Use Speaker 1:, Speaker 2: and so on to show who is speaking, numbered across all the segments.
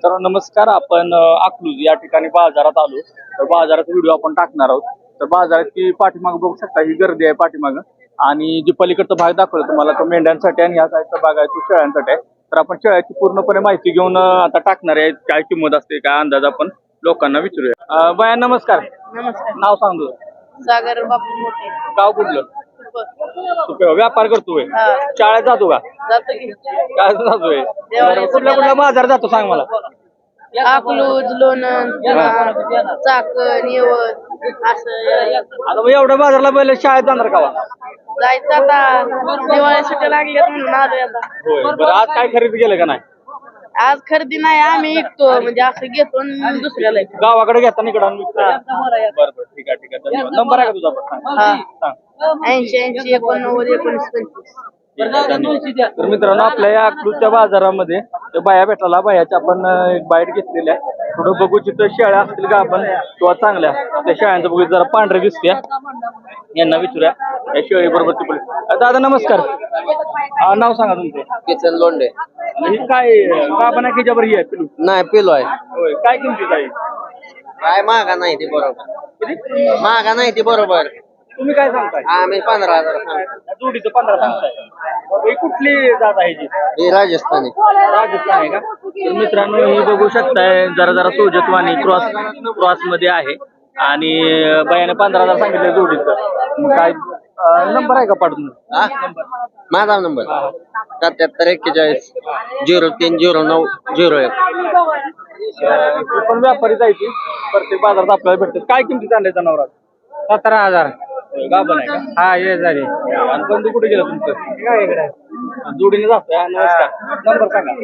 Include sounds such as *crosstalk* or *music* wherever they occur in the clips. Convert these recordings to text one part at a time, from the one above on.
Speaker 1: मित्रांनो नमस्कार. आपण अकलूज या ठिकाणी बाजारात आलो. तर बाजाराचा व्हिडिओ आपण टाकणार आहोत. तर बाजाराची पाठीमाग बघू शकता ही गर्दी आहे पाठीमाग. आणि जी पलीकडचा भाग दाखवला तुम्हाला तो मेंढ्यांसाठी आणि ह्या साईडचा भाग आहे तो शेळ्यांसाठी आहे. तर आपण शेळ्याची पूर्णपणे माहिती घेऊन आता टाकणार आहे. काय किंमत असते काय अंदाज आपण लोकांना विचारूया. बाया नमस्कार.
Speaker 2: नमस्कार.
Speaker 1: नाव सांगतो
Speaker 2: सागर बापू मोठे.
Speaker 1: गाव कुठलं? तू व्यापार करतोय.
Speaker 2: हा.
Speaker 1: शाळेत जातो का? काय जातोय. कुठल्या कुठल्या बाजार जातो सांग मला.
Speaker 2: अकलूज लोणंद चाकण येवत असं
Speaker 1: आता मग एवढ्या बाजारला पहिले शाळेत जाणार का वा?
Speaker 2: जायचं आता. दिवाळी सुट्ट्या लागल्यात म्हणून आलोय आता.
Speaker 1: होय. बरं आज काय खरेदी केलं का नाही?
Speaker 2: आज खरेदी नाही आम्ही विकतो. म्हणजे असं घेतो आणि दुसऱ्याला.
Speaker 1: गावाकडे घेताना इकडं आणून विकता? बरं बरं. ठीक आहे ठीक आहे. धन्यवाद. नंबर आहे का तुझा? पण सांग.
Speaker 2: हा.
Speaker 1: सांग.
Speaker 2: ऐंशी ऐंशी एकोणनव्वद एकोणीस पंचवीस
Speaker 1: ठीक आहे, धन्यवाद. तर मित्रांनो आपल्या या अकलूजच्या बाजारामध्ये ते बाया भेटला. बायाची आपण एक बाईट घेतलेली आहे. थोडं बघू तिथं शेळ्या असतील का आपण किंवा चांगल्या. त्या शेळ्यांचं बघू जरा पांढरे दिसत्या. यांना विचारूया. या शेळी बरोबर ती बोलू. अं, दादा नमस्कार. अं, नाव सांगा तुमचं.
Speaker 3: किचन लोंडे
Speaker 1: आणि ही काय का बना की जबर ही आहे पिलू?
Speaker 3: नाही पिलो आहे.
Speaker 1: होय काय किमतीच आहे?
Speaker 3: काय मागा नाही ते बरोबर. मागा नाही ते बरोबर.
Speaker 1: तुम्ही काय सांगताय?
Speaker 3: आम्ही पंधरा हजार सांगतो
Speaker 1: जोडीचं पंधरा सांगताय. ही कुठली जात आहे जी?
Speaker 3: हे राजस्थानी.
Speaker 1: राजस्थान आहे का? तर मित्रांनो ही बघू शकताय जरा जरा सोजतवाणी क्रॉस क्रॉसमध्ये आहे. आणि बायाने पंधरा हजार सांगितलं जोडीचं. मग काय नंबर आहे का पाठवून
Speaker 3: हा? माझा नंबर. सत्याहत्तर एक्केचाळीस झिरो तीन झिरो नऊ झिरो एक.
Speaker 1: पण व्यापारी जायची. प्रत्येक बाजारात आपल्याला भेटतात. काय किमती चालले जनावरात?
Speaker 3: सतरा हजार.
Speaker 1: गाभण आहे का?
Speaker 3: हा ये झाले.
Speaker 1: आणि बंधू कुठे गेलं तुमचं? जोडीने जातोय हा, नमस्कार. नंबर सांगा.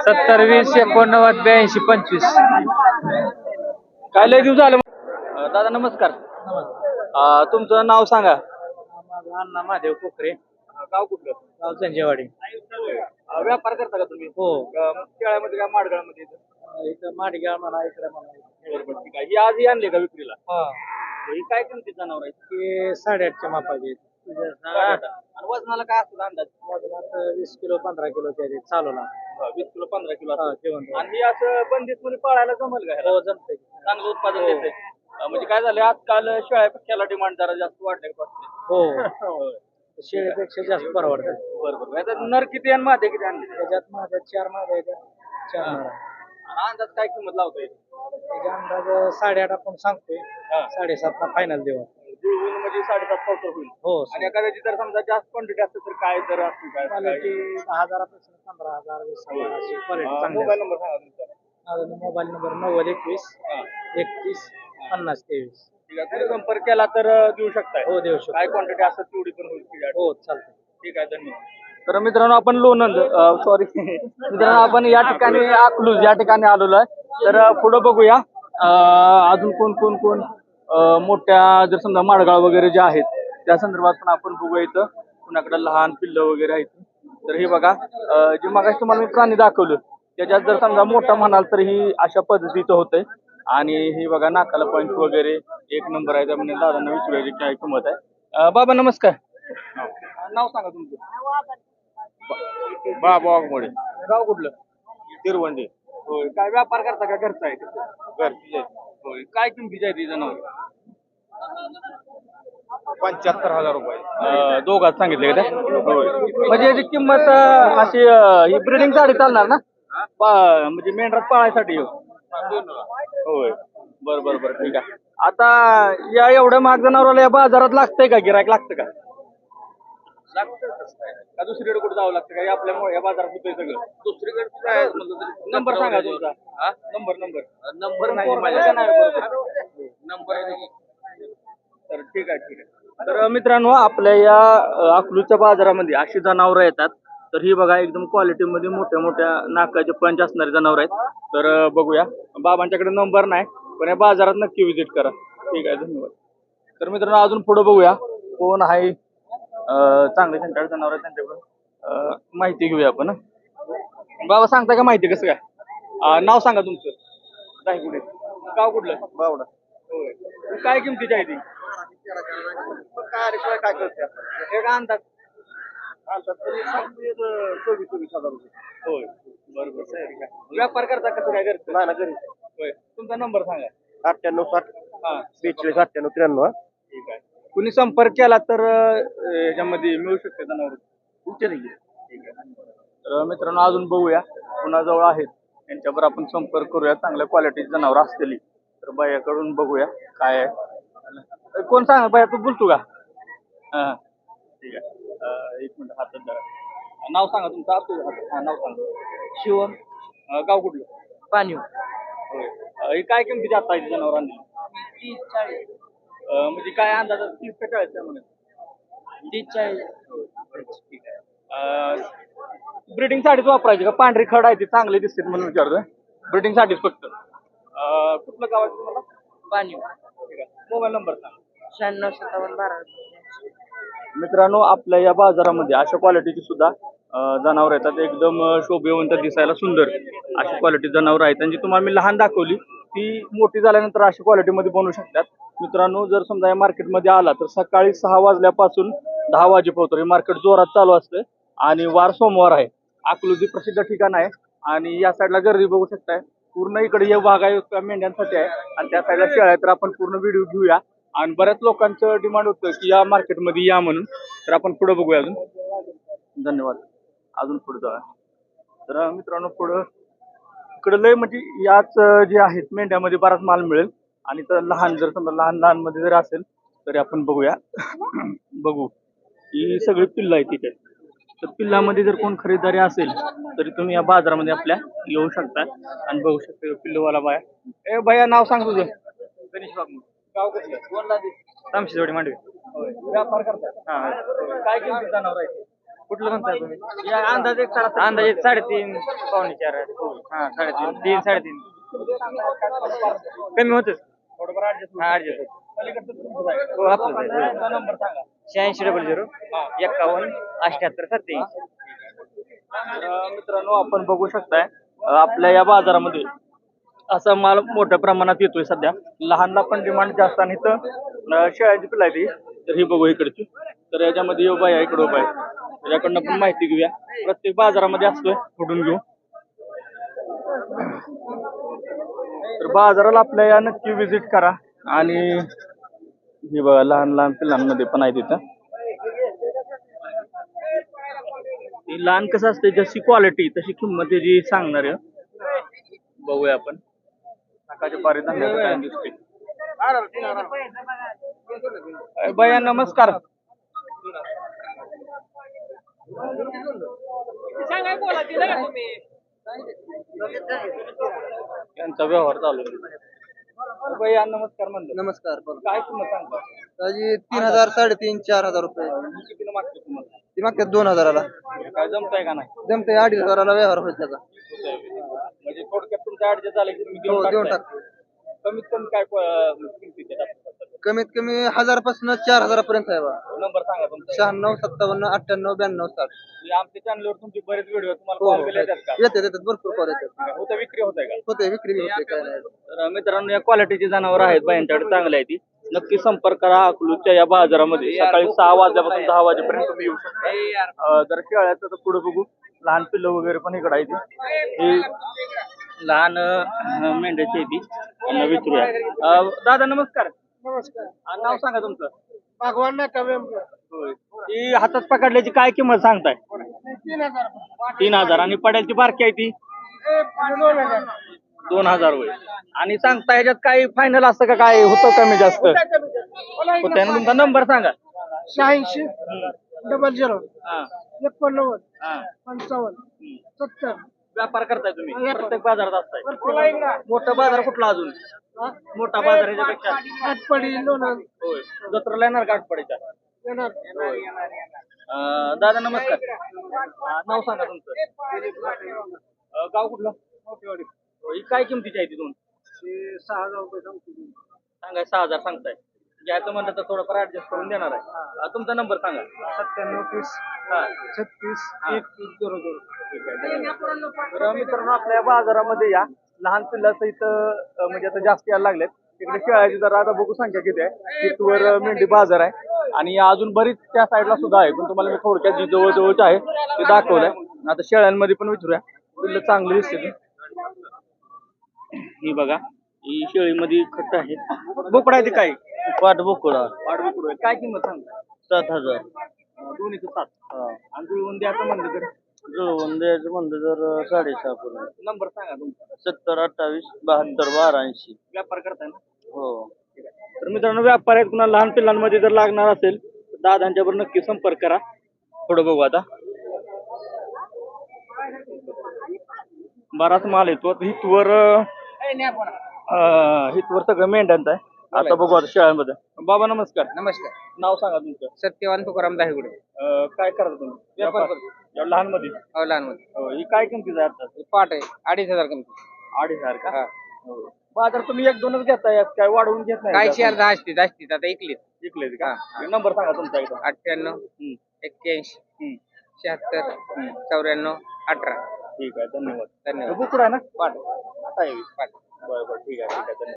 Speaker 3: सत्तर वीस एकोणनव्वद ब्याऐंशी पंचवीस.
Speaker 1: काय लय दिवस झाले? अं, दादा नमस्कार. अं, तुमचं नाव सांगा.
Speaker 3: अण्णा महादेव कोकरे
Speaker 1: गाव कुठलं?
Speaker 3: गाव संजयवाडी.
Speaker 1: अं, व्यापार करता का तुम्ही?
Speaker 3: हो.
Speaker 1: अं, शेळ्यामध्ये काय माडगाळमध्ये? इथं?
Speaker 3: इथं माडगाव म्हणा इकडे म्हणा.
Speaker 1: बरोबर ठीक आहे. ही आजही आणली का विक्रीला?
Speaker 3: हा
Speaker 1: ही काय किमती जनावर आहे
Speaker 3: ते साडेआठच्या मापाचे
Speaker 1: आणि वजनाला काय असतं अंदाज?
Speaker 3: वीस किलो पंधरा किलो त्याचे चालवला.
Speaker 1: हा, वीस किलो पंधरा किलो
Speaker 3: हा
Speaker 1: असतं.
Speaker 3: जेवण.
Speaker 1: आणि ही असं बंदिस्त मध्ये पाळायला जमल का ह्याला?
Speaker 3: हो जमतंय.
Speaker 1: चांगलं उत्पादन देते म्हणजे काय झालं आजकाल शेळ्यापेक्षा डिमांड जरा जास्त वाढले
Speaker 3: हो. *laughs* शेळीपेक्षा जास्त परवडतात
Speaker 1: बरोबर नर किती आणि मादे किती आणले?
Speaker 3: त्याच्यात माझ्या चार मागे चार
Speaker 1: आणि अंदाज काय किंमत लावतोय?
Speaker 3: त्याच्या अंदाज साडेआठ आपण सांगतोय. साडेसातला फायनल देऊ
Speaker 1: जुळवून म्हणजे साडेसात पावसाळ होईल.
Speaker 3: हो.
Speaker 1: आणि एखाद्याची जर समजा जास्त क्वांटिटी असते तर काय दर असतो काय
Speaker 3: क्वालिटी दहा हजारापासून पंधरा हजार वीस हजार अशी क्वालिटी चांगली
Speaker 1: मोबाईल नंबर सांगा तुमचा.
Speaker 3: माझा मोबाईल नंबर नव्वद एकवीस
Speaker 1: हा.
Speaker 3: एकतीस पन्नास तेवीस.
Speaker 1: ठीक आहे तुम्ही संपर्क केला तर अं, देऊ शकताय.
Speaker 3: हो देऊ शकतो.
Speaker 1: काय क्वांटिटी असत तेवढी पण होईल
Speaker 3: हो चालतंय.
Speaker 1: ठीक आहे धन्यवाद. तर मित्रांनो आपण लोणंद सॉरी मित्रांनो आपण या ठिकाणी अकलूज या ठिकाणी आलेलो आहे. तर पुढं बघूया. अजून कोण कोण कोण मोठ्या जर समजा माडगाळ वगैरे जे आहेत त्या संदर्भात पण आपण बघूया इथं. कुणाकडे लहान पिल्लं वगैरे आहेत. तर हे बघा जे मगाशी तुम्हाला मी प्राणी दाखवलं त्याच्यात जर समजा मोठा म्हणाल तर ही अशा पद्धतीचं होतंय. आणि ही बघा नाकाला पॉईंट वगैरे एक नंबर आहे त्यामुळे दादांना विचारायची काय किंमत आहे. बाबा नमस्कार. नाव सांगा तुमचं. बाबा वाघमोडे गाव कुठलं? तिरवंडी होय काय व्यापार करता का? घरचा आहे घरची होय काय किमतीची आहे ती जनावर?
Speaker 3: पंच्याहत्तर हजार रुपये.
Speaker 1: दोघात सांगितले का त्या? होय. म्हणजे याची किंमत अं, अशी अं, ही ब्रिडिंगसाठी चालणार ना? पा- म्हणजे मेंढरात पाळायसाठी हो. होय. बर बर बर ठीक आहे. आता या एवढ्या महाग जनावराला या बाजारात लागतंय का? गिरायक लागतं का? का दुसरीकडे कुठे जावं लागतं? का आपल्या मो- या बाजारात होतंय सगळं? दुसरीकडे काय नंबर सांगा तुमचा. Number number. नंबर नाही माझ्या नंबर तर ठीक आहे ठीक आहे. तर मित्रांनो आपल्या या अ, अकलूजच्या बाजारामध्ये अशी जनावरं येतात. तर ही बघा एकदम क्वालिटी मध्ये मोठ्या मोठ्या नाकाचे पंच असणारे जनावर आहेत. तर अ, बघूया. बाबांच्याकडे नंबर नाही पण या बाजारात नक्की विजिट करा. ठीक आहे धन्यवाद. तर मित्रांनो अजून पुढे बघूया. कोण आहे चांगले त्यांच्याकडे जनावर आहेत त्यांच्याकडून. माहिती घेऊया आपण. बाबा सांगता का माहिती कसं काय? अ, नाव सांगा तुमचं. काय कुठे गाव कुठलं? बावडा. होय. काय किमतीची आहे ती? काय काय करते एक अंदाज. होय. बरोबर. व्यापार करता कसं काय करतो?
Speaker 4: नाही ना घरी.
Speaker 1: होय. तुमचा नंबर सांगा.
Speaker 4: अठ्ठ्याण्णव साठ.
Speaker 1: हा.
Speaker 4: बेचाळीस अठ्ठ्याण्णव त्र्याण्णव
Speaker 1: ठीक आहे. कुणी संपर्क केला तर अं, याच्यामध्ये मिळू शकते जनावर. आहे तर मित्रांनो अजून बघूया. कुणाजवळ आहेत. यांच्यावर आपण संपर्क करूया. चांगल्या क्वालिटीची जनावर असलेली तर बायाकडून बघूया काय आहे. कोण सांग? बाया तू बोलतो का? हा. ठीक आहे. अं, एक मिनिट हातात धरा. नाव सांगा तुमचं. आपलं हात- हा नाव सांगा. शिवम. अं, गाव कुठलं?
Speaker 2: पाणी
Speaker 1: होय. अं, हे काय किमतीची आता आहे जनावर आणली?
Speaker 2: तीस चाळीस.
Speaker 1: म्हणजे काय अंदाज तीस का चाळीस आहे म्हणे?
Speaker 2: तीस चाळीस.
Speaker 1: ठीक आहे. ब्रिडिंग साठीच वापरायची का? पांढरी खड आहे ती चांगली दिसते म्हणून विचारतोय. ब्रिडिंग साठीच फक्त. कुठलं गाव आहे तुम्हाला?
Speaker 2: पाणी.
Speaker 1: मोबाईल नंबर सांग.
Speaker 2: शहाण्णव सत्तावन्न बारा
Speaker 1: मित्रांनो आपल्या या बाजारामध्ये अशा क्वालिटीची सुद्धा जनावर येतात. एकदम शोभेवंत दिसायला सुंदर अशी क्वालिटी जनावर आहेत. आणि जी तुम्हाला मी लहान दाखवली ती मोठी झाल्यानंतर अशी क्वालिटीमध्ये बनवू शकतात. मित्रांनो जर समजा या मार्केटमध्ये आला तर सकाळी सहा वाजल्यापासून दहा वाजेपर्यंत हे मार्केट जोरात चालू असतं आणि वार सोमवार आहे. अकलूजी प्रसिद्ध ठिकाण आहे आणि या साईडला गर्दी बघू शकताय. पूर्ण इकडे हे भाग आहे त्या मेंढ्यांसाठी आहे. आणि त्या साईडला शेळ्या आहे तर आपण पूर्ण व्हिडिओ घेऊया. आणि बऱ्याच लोकांचं डिमांड होतं की या मार्केटमध्ये या म्हणून. तर आपण पुढे बघूया अजून. धन्यवाद. अजून पुढे जाऊया. तर मित्रांनो पुढं. इकडं लय म्हणजे याच जे आहेत मेंढ्यामध्ये बराच माल मिळेल. आणि तर लहान जर समजा लहान लहानमध्ये जर असेल तरी आपण बघूया. बघू. ही सगळी पिल्लं आहेत तिथे तर पिल्लामध्ये जर कोण खरेदीदारी असेल तरी तुम्ही या बाजारामध्ये आपल्या येऊ शकता आणि बघू शकता पिल्लूवाला बाया. ए बाया नाव सांग तुझं. गणेश बाबू गाव कुठलं तामशीजोडी मांडवी. व्यापार करता हा. काय किमती जनावर आहे? कुठलं म्हणताय तुम्ही? अंदाज एक अंदाज एक साडेतीन पावणे चार. हा साडेतीन. तीन साडेतीन. कमी होतच. थोडंफार ऍडजस्ट हा ऍडजस्ट हो आपलं नंबर सांगा. शहाऐंशी डबल झिरो एक्कावन्न अठ्याहत्तर सत्याऐंशी. मित्रांनो आपण बघू शकताय अं, आपल्या या बाजारामध्ये असा माल मोठ्या प्रमाणात येतोय सध्या. लहानला पण डिमांड जास्त आणि इथं अं, शेळ्यांची पिल्ला ती तर ही बघू इकडची. तर याच्यामध्ये उभा आहे इकडे उभा आहे. त्याच्याकडनं पण माहिती घेऊया. प्रत्येक बाजारामध्ये असतोय फुटून घेऊ. तर बाजाराला आपल्या या नक्की विजिट करा. आणि हे बघा लहान लहान पिल्लांमध्ये पण आहे तिथं ती लहान कसं असते जशी क्वालिटी तशी किंमत त्याची सांगणार बघूया आपण. सकाळच्या पारी काय दिसते भैया नमस्कार. त्यांचा व्यवहार चालू आहे. भैया नमस्कार म्हणलं.
Speaker 4: नमस्कार
Speaker 1: काय किंमत सांगता?
Speaker 4: तीन हजार साडेतीन चार हजार रुपये.
Speaker 1: कितीला मागते तुम्हाला?
Speaker 4: ती मागतात दोन हजाराला.
Speaker 1: काय जमताय का नाही?
Speaker 4: जमते अडीच हजाराला व्यवहार होईल त्याचा.
Speaker 1: म्हणजे थोडक्यात झाला की तुम्ही
Speaker 4: हो
Speaker 1: देऊन
Speaker 4: देऊन
Speaker 1: टाकताय. कमीत कमी काय प- किमतीचे टाकतात?
Speaker 4: कमीत कमी हजारपासून चार हजारापर्यंत आहे बा.
Speaker 1: नंबर सांगा तुमचा.
Speaker 4: शहाण्णव सत्तावन्न अठ्ठ्याण्णव ब्याण्णव साठ.
Speaker 1: आमच्या चॅनलवर तुमचे बरेच व्हिडिओ तुम्हाला
Speaker 4: हो
Speaker 1: कॉल
Speaker 4: हो.
Speaker 1: केले येतात का?
Speaker 4: येते येतात. भरपूर कॉल येतात.
Speaker 1: होतं विक्री होत आहे का?
Speaker 4: होते विक्री होते काय नाही.
Speaker 1: तर मित्रांनो या क्वालिटीची जनावर आहेत बायांच्याकडे चांगली आहे ती. नक्की संपर्क करा अकलूजच्या या बाजारामध्ये. सकाळी सहा वाजल्यापासून दहा वाजेपर्यंत तुम्ही येऊ शकता. अं, जर शेळ्याचं तर पुढे बघू. लहान पिल्लं वगैरे पण इकडे आहे ती ही लहान अं, मेंढ्याची आहे ती. त्यांना विचारूया अं, दादा नमस्कार.
Speaker 4: नमस्कार.
Speaker 1: नाव सांगा तुमचं.
Speaker 4: भगवान
Speaker 1: ही हातात पकडल्याची काय किंमत सांगताय?
Speaker 4: तीन हजार.
Speaker 1: तीन हजार. आणि पड्याची बारकी आहे ती?
Speaker 4: दोन हजार.
Speaker 1: दोन हजार होईल आणि सांगता ह्याच्यात काही फायनल असतं का? काय होतं कमी जास्त? होतं तुमचा नंबर सांगा.
Speaker 4: शहाऐंशी. डबल झिरो
Speaker 1: हा,
Speaker 4: एकोणनव्वद.
Speaker 1: हा.
Speaker 4: पंचावन्न. सत्तर.
Speaker 1: व्यापार करताय तुम्ही. प्रत्येक बाजारात असताय. मोठा बाजार कुठला अजून? मोठा बाजार ह्याच्यापेक्षा होय. जत्रेला येणार गाठपडीच्या? अं, दादा नमस्कार. अं, नाव सांगा तुमचं. अं, गाव कुठलं? होय, काय किमतीची आहे ती दोन?
Speaker 4: सहा हजार रुपये सांगतो.
Speaker 1: सांगाय सहा हजार सांगताय. घ्यायचं म्हणलं तर थोडंफार ऍडजस्ट करून देणार आहे. अं, तुमचा नंबर सांगा.
Speaker 4: सत्त्याण्णव तीस
Speaker 1: हा.
Speaker 4: छत्तीस. एकतीस झिरो झिरो.
Speaker 1: ठीक आहे. तर मित्रांनो आपल्या बाजारामध्ये या. लहान पिल्लाचं इथं अं, म्हणजे आता जास्त यायला लागलेत. तिकडे शेळ्याची जरा आता बघू संख्या किती आहे. तिथवर अं, मेंढी बाजार आहे. आणि अजून बरीच त्या साईडला सुद्धा आहे. पण तुम्हाला मी थोडक्यात जी जवळ जवळच आहे ते दाखवलंय. आता शेळ्यांमध्ये पण विचारूया. पिल्लं चांगली दिसते ही बघा. ही शेळीमध्ये खट्ट आहे बोकडा आहे ते काय?
Speaker 3: पाठ बोकडा
Speaker 1: वाढ बोकडा आहे. काय किंमत सांगता?
Speaker 3: सात हजार.
Speaker 1: दोन्हीचं सात. आणि जुळवून द्यायचं म्हणलं तर?
Speaker 3: जुळवून द्यायचं म्हणलं तर साडेसहा पर्यंत
Speaker 1: नंबर सांगा तुमचा.
Speaker 3: सत्तर अठ्ठावीस बहात्तर बारा ऐंशी
Speaker 1: व्यापार करताय ना?
Speaker 3: हो.
Speaker 1: तर मित्रांनो व्यापार आहेत कुणा लहान पिल्लांमध्ये जर लागणार असेल तर दादांच्यावर नक्की संपर्क करा. थोडं बघू आता. बराच माल येतो. हितवर अं, हितवर सगळं मेंढ्यांत आहे. आता बघू आता शाळेमध्ये. बाबा नमस्कार.
Speaker 5: नमस्कार.
Speaker 1: नाव सांगा तुमचं.
Speaker 5: सत्यवान तुकाराम दाहेगुडे.
Speaker 1: अं, काय करता तुम्ही? व्यापारमध्ये
Speaker 5: हो लहानमध्ये
Speaker 1: ही काय किमतीच आहे आता?
Speaker 5: पाठ आहे. अडीच हजार कमी
Speaker 1: अडीच हजार का?
Speaker 5: हा.
Speaker 1: हो. बाजार तुम्ही एक दोनच घेताय काय वाढवून घेत नाही
Speaker 5: काय
Speaker 1: का?
Speaker 5: शेअर दहा असतील असतील आता ऐकलीत
Speaker 1: विकले का? नंबर सांगा तुमचा एकदा.
Speaker 5: अठ्ठ्याण्णव एक्क्याऐंशी
Speaker 1: हम्म.
Speaker 5: शहात्तर चौऱ्याण्णव अठरा.
Speaker 1: ठीक आहे धन्यवाद.
Speaker 5: धन्यवाद.
Speaker 1: बुकुड आहे ना?
Speaker 5: पाठ
Speaker 1: आता आहे
Speaker 5: पाठ
Speaker 1: बरं बरं ठीक आहे ठीक आहे धन्यवाद.